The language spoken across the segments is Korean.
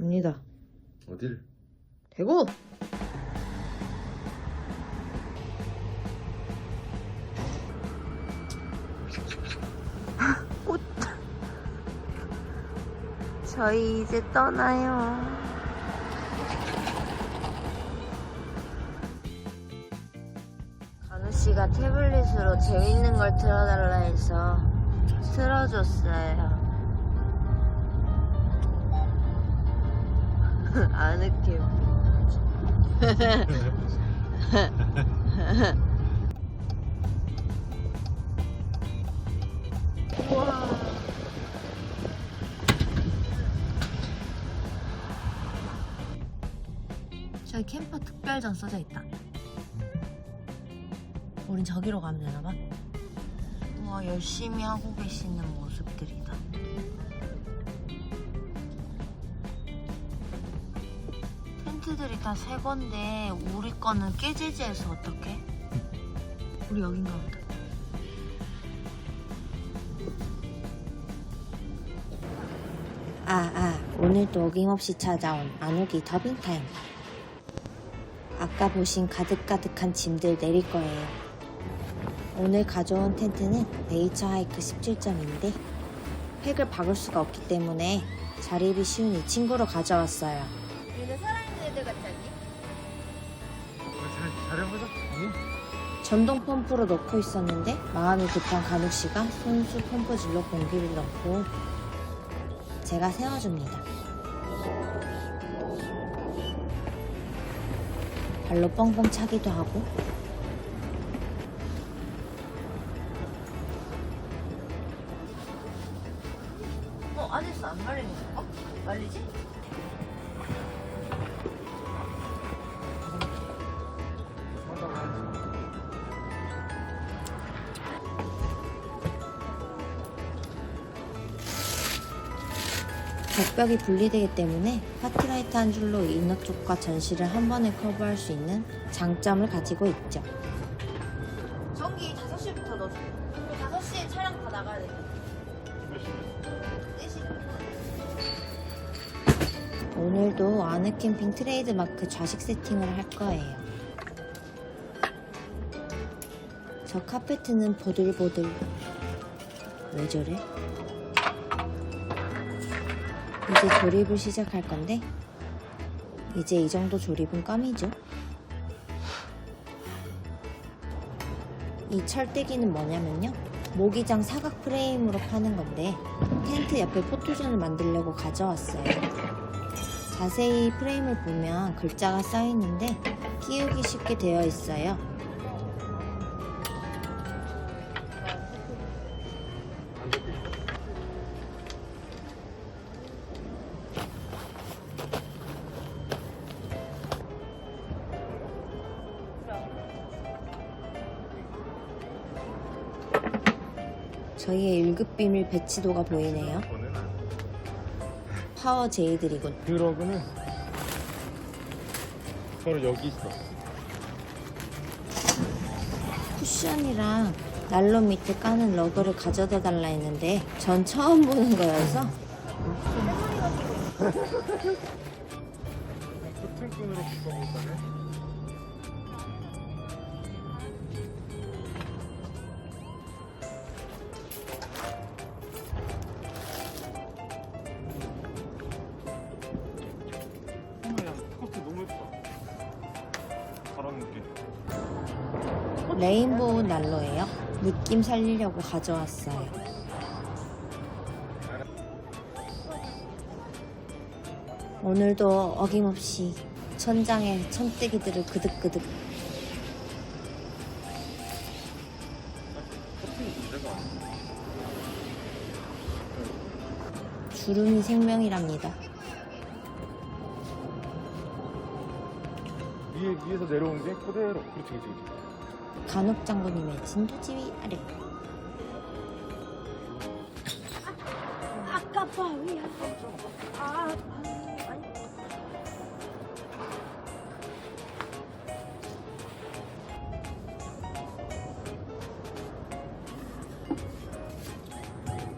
갑니다. 어딜? 대구! 꽃. 저희 이제 떠나요. 간우 씨가 태블릿으로 재밌는 걸 틀어달라 해서 틀어줬어요. 아늑해. 우와. 저기 캠퍼 특별전 써져 있다. 우린 저기로 가면 되나 봐. 우와, 열심히 하고 계시는 모습들이다. 텐트들이 다 새 건데, 우리 거는 깨지지 해서 어떡해? 우리 여긴가 보다. 아, 아, 오늘도 어김없이 찾아온 안오기 더빙 타임. 아까 보신 가득가득한 짐들 내릴 거예요. 오늘 가져온 텐트는 네이처 하이크 17점인데 팩을 박을 수가 없기 때문에 자립이 쉬운 이 친구로 가져왔어요. 얘는 살아있 않니? 잘, 잘해보자. 전동 펌프로 넣고 있었는데 마음이 급한 간욱 씨가 손수 펌프질로 공기를 넣고 제가 세워줍니다. 발로 뻥뻥 차기도 하고 어 안에서 안 말리는 거? 말리지? 벽벽이 분리되기 때문에 파티라이트 한 줄로 이너 쪽과 전시를 한 번에 커버할 수 있는 장점을 가지고 있죠. 전기 5시부터 넣어줘. 5시에 차량 다 나가야 돼. 4시. 오늘도 아느 캠핑 트레이드 마크 좌식 세팅을 할 거예요. 저 카페트는 보들보들. 왜 저래? 이제 조립을 시작할 건데 이제 이 정도 조립은 껌이죠. 이 철대기는 뭐냐면요. 모기장 사각 프레임으로 파는 건데 텐트 옆에 포토존을 만들려고 가져왔어요. 자세히 프레임을 보면 글자가 써 있는데 끼우기 쉽게 되어 있어요. 저희의 1급 비밀 배치도가 보이네요. 파워 제이드리군. 드러그는 바로 여기 있어. 쿠션이랑 난로 밑에 까는 러그를 가져다 달라 했는데 전 처음 보는 거여서 버튼끈으로 묶어볼까네? 레인보우 난로예요. 느낌 살리려고 가져왔어요. 오늘도 어김없이 천장에 천뜨기들을 그득그득. 주름이 생명이랍니다. 위에, 위에서 내려온 게 그대로. 그렇지, 그렇지, 그렇지. 간혹 장군님의 진도 지휘 아래. 아까 바위야. 아,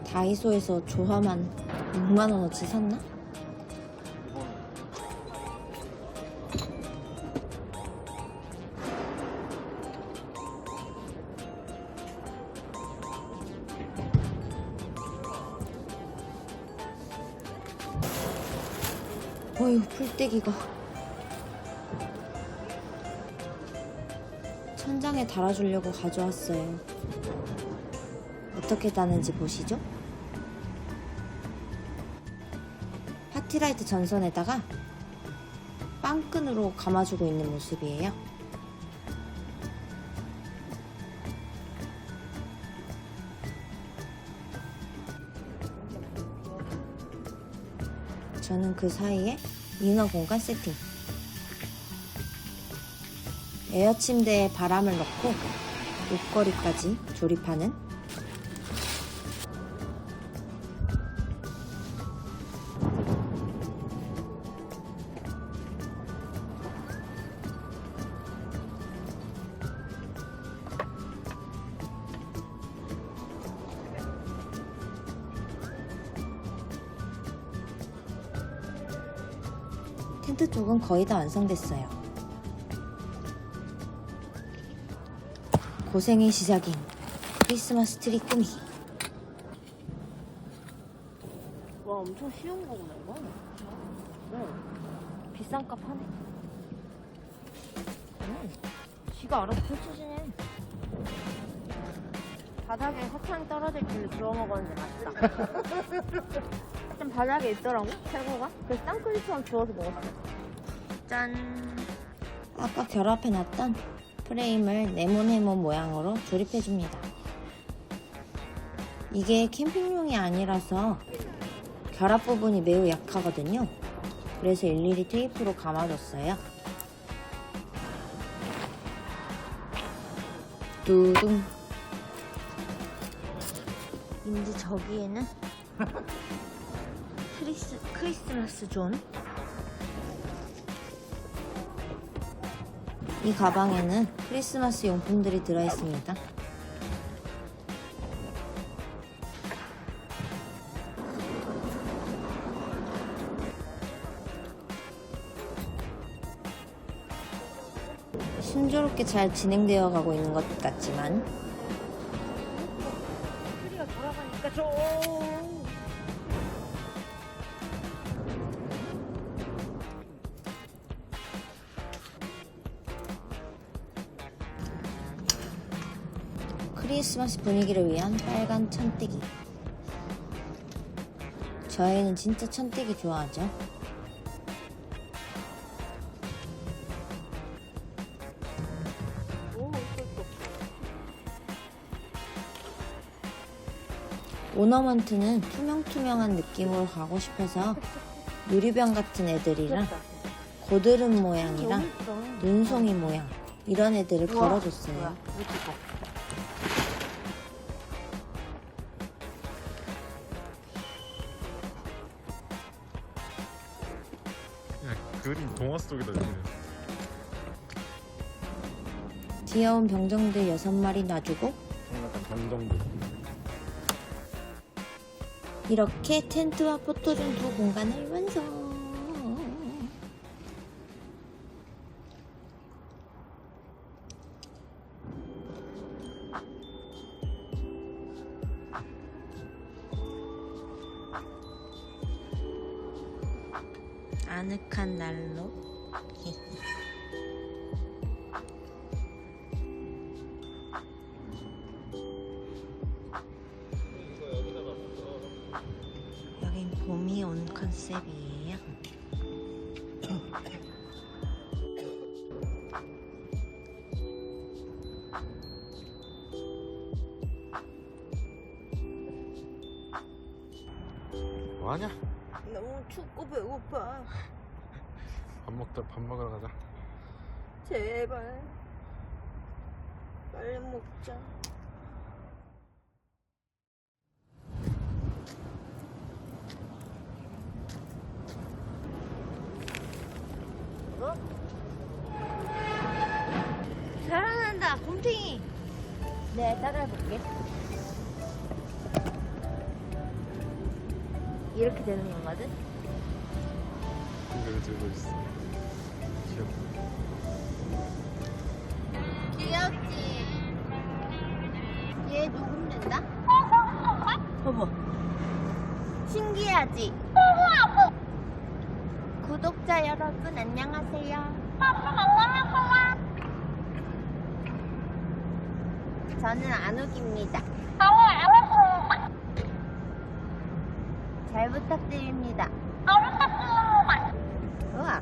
다이소에서 조화만 6만원어치 샀나? 풀떼기가. 천장에 달아주려고 가져왔어요. 어떻게 다는지 보시죠. 파티라이트 전선에다가 빵끈으로 감아주고 있는 모습이에요. 저는 그 사이에 인어 공간 세팅. 에어 침대에 바람을 넣고 옷걸이까지 조립하는 거의 다 완성됐어요. 고생의 시작인 크리스마스 트리 꾸미기. 와, 엄청 쉬운 거구나, 이거. 응. 비싼 값 하네. 음, 지가 알아서 펼쳐지네. 바닥에 사탕 떨어질 줄로 주워 먹었는데 맛있다. 좀 바닥에 있더라고, 새거가. 그래서 쌍크리처럼 주워서 먹었어. 짠. 아까 결합해 놨던 프레임을 네모네모 모양으로 조립해줍니다. 이게 캠핑용이 아니라서 결합 부분이 매우 약하거든요. 그래서 일일이 테이프로 감아줬어요. 뚜둥. 이제 저기에는 크리스, 크리스마스 존. 이 가방에는 크리스마스 용품들이 들어있습니다. 순조롭게 잘 진행되어 가고 있는 것 같지만 크리스마스 분위기를 위한 빨간 천떼기. 저희는 진짜 천떼기 좋아하죠. 오, 오너먼트는 투명투명한 느낌으로 가고 싶어서 유리병 같은 애들이랑 고드름 모양이랑 눈송이 모양 이런 애들을 걸어줬어요. 동화 속이다 여기는. 귀여운 병정들 여섯 마리 놔주고 약간 정정도. 이렇게 텐트와 포토존 두 공간을 완성. 아늑한 날로. 여긴 봄이 온 컨셉이에요. 뭐하냐? 너무 춥고 배고파. 밥 먹다 밥 먹으러 가자. 제발. 빨리 먹자. 어? 사랑한다, 곰탱이. 네, 따라해볼게. 이렇게 되는 건가든? 이걸 들고 있어. 귀엽다. 귀엽지? 얘 녹음된다? 봐봐. 신기하지? 굿. 구독자 여러분 안녕하세요. 저는 안욱입니다. 잘 부탁드립니다. 우와.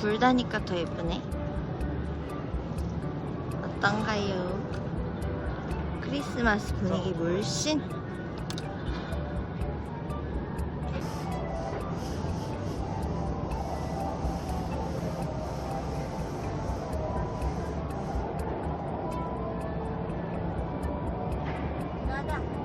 불 다니까 더 예쁘네. 어떤가요? 크리스마스 분위기 물씬. 가자.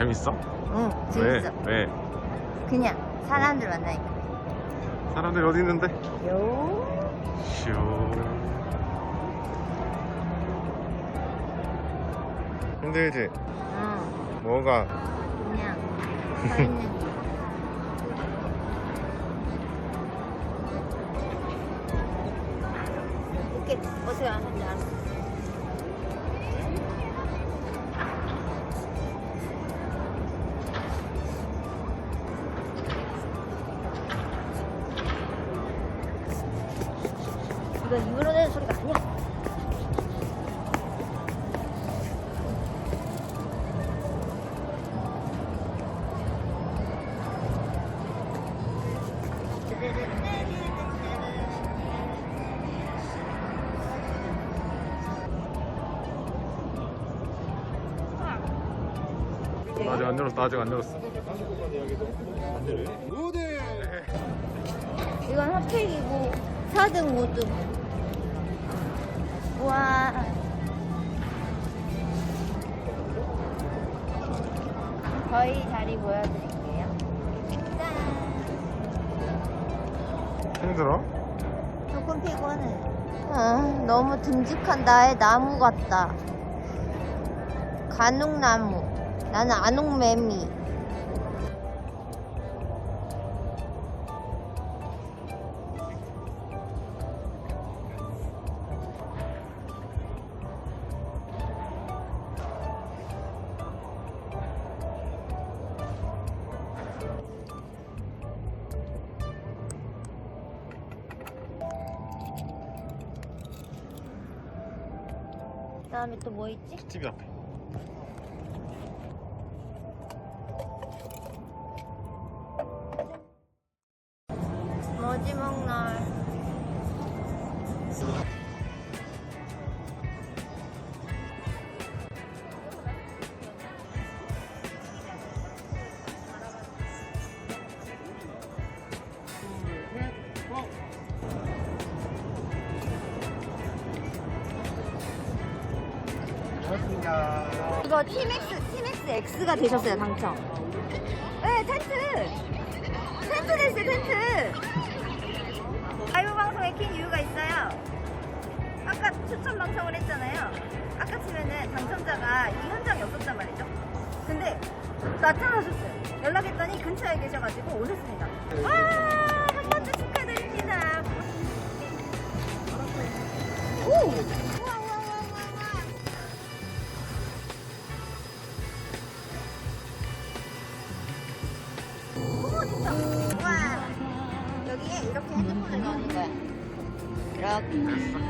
재밌어? 응, 재밌어. 왜? 왜? 그냥 사람들 만나니까. 사람들이 어디 있는데? 요. 슈. 힘들지? 응, 뭐가? 그냥 서 있는 게. 오케이, 어떻게 하는지 알았어. 이거 입으로 내는 소리가 아니야. 아직 안 열었어. 아직 안 열었어. 이건 핫팩이고 4등 5등. 와. 거의 자리 보여드릴게요. 짠. 힘들어? 조금 피곤해. 어, 너무 듬직한 나의 나무 같다. 간욱나무. 나는 안욱매미 또 뭐 있지? TV 앞에. 마지막 날. X가 되셨어요, 당첨. 네, 텐트. 텐트 됐어요, 텐트. 라이브 방송에 킨 이유가 있어요. 아까 추천 방송을 했잖아요. 아까 치면은 당첨자가 이 현장에 없었단 말이죠. 근데 나타나셨어요. 연락했더니 근처에 계셔가지고 오셨습니다. 와, 와.